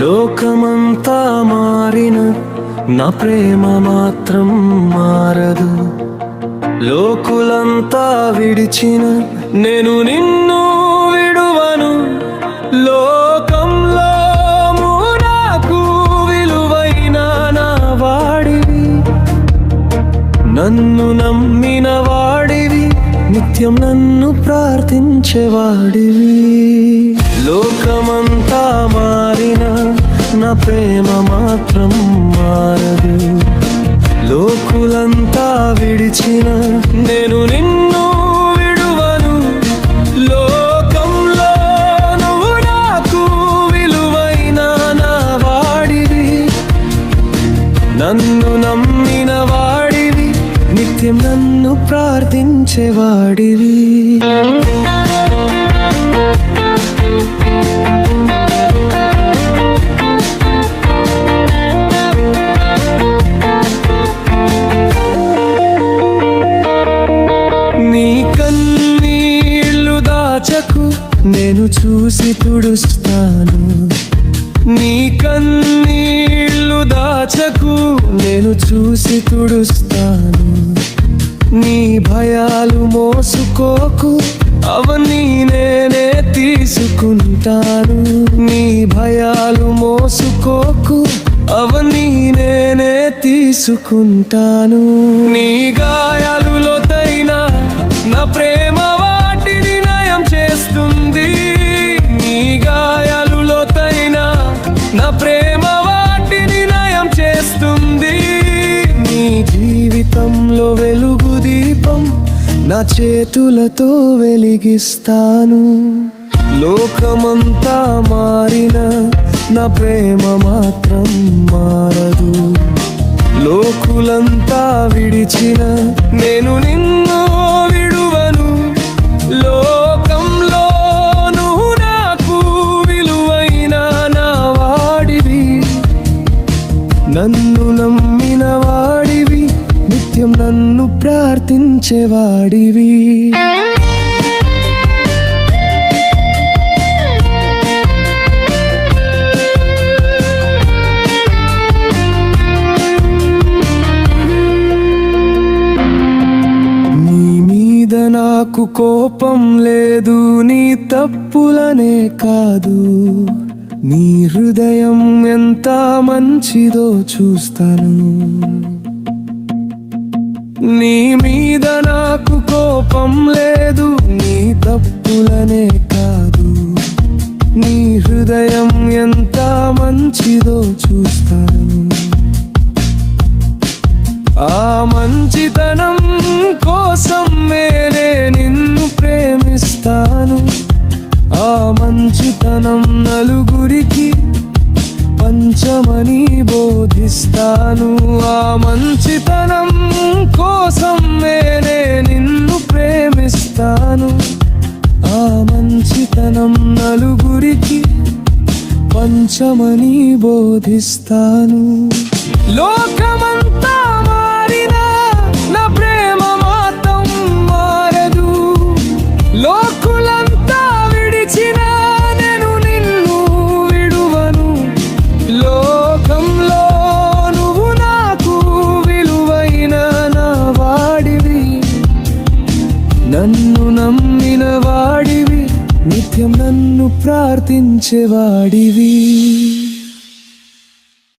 లోకమంతా మారిన నా ప్రేమ మాత్రం మారదు. లోకులంతా విడిచిన నేను నిన్ను విడువను. లోకంలో నాకు విలువైన నా వాడివి. నన్ను నమ్మిన వాడివి నిత్యం నన్ను ప్రార్థించేవాడివి. లోకమంతా మారి ప్రేమ మాత్రం మారదు. లోకులంతా విడిచిన నేను నిన్ను విడువను. లోకంలో నువ్వు నాకు విలువైన నా వాడివి. నన్ను నమ్మిన వాడివి. నిత్యం నన్ను ప్రార్థించేవాడివి. నీ కన్నీళ్ళు దాచకు నేను చూసి తుడుస్తాను. నీ కన్నీళ్ళు దాచకు నేను చూసి తుడుస్తాను. నీ భయాలు మోసుకోకు అవన్నీ నేనే తీసుకుంటాను. నీ భయాలు మోసుకోకు అవన్నీ నేనే తీసుకుంటాను. నీ గాయాలులో నా చేతులతో వెలిగిస్తాను. లోకమంతా మారిన నా ప్రేమ మాత్రం మారదు. లోకులంతా విడిచిన నేను నిన్ను ప్రార్థించేవాడివి నీ మీద నాకు కోపం లేదు నీ తప్పులనే కాదు. నీ హృదయం ఎంత మంచిదో చూస్తాను. నీ మీద నాకు కోపం లేదు నీ తప్పులనే కాదు. నీ హృదయం ఎంత మంచిదో చూస్తాను. ఆ మంచితనం కోసం నేనే నిన్ను ప్రేమిస్తాను. ఆ మంచితనం నలుగురికి పంచమని బోధిస్తాను. ఆ మంచితనం కోసం నేనే నిన్ను ప్రేమిస్తాను. ఆ మంచితనం నలుగురికి పంచమని బోధిస్తాను. లోకమంతా నమ్మిన వాడివి నిత్యం నన్ను ప్రార్థించేవాడివి